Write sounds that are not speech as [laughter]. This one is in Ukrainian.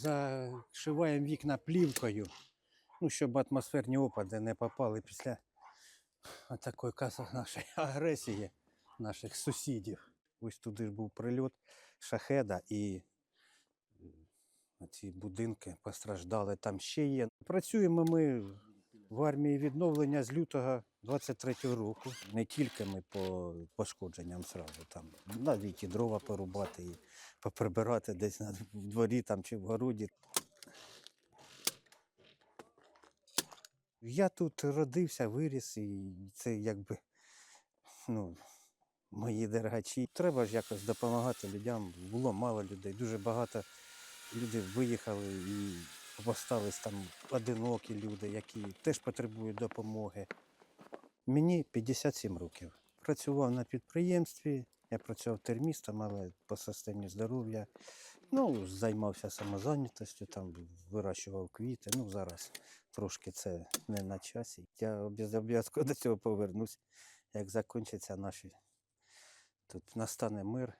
зашиваємо вікна плівкою, ну, щоб атмосферні опади не попали після такої нашої [laughs] агресії наших сусідів. Ось туди ж був прильот шахеда і ці будинки постраждали. Там ще є. Працюємо ми в армії відновлення з лютого 23-го року. Не тільки ми по пошкодженням зразу там навіть і дрова порубати, і поприбирати десь на дворі там чи в городі. Я тут родився, виріс, і це якби ну, мої дергачі. Треба ж якось допомагати людям. Було мало людей, дуже багато людей виїхали і остались там одинокі люди, які теж потребують допомоги. Мені 57 років. Працював на підприємстві, я працював термістом, але по системі здоров'я. Ну, займався самозайнятостю, там вирощував квіти. Ну, зараз трошки це не на часі. Я обов'язково до цього повернусь, як закінчаться наші. Тут настане мир,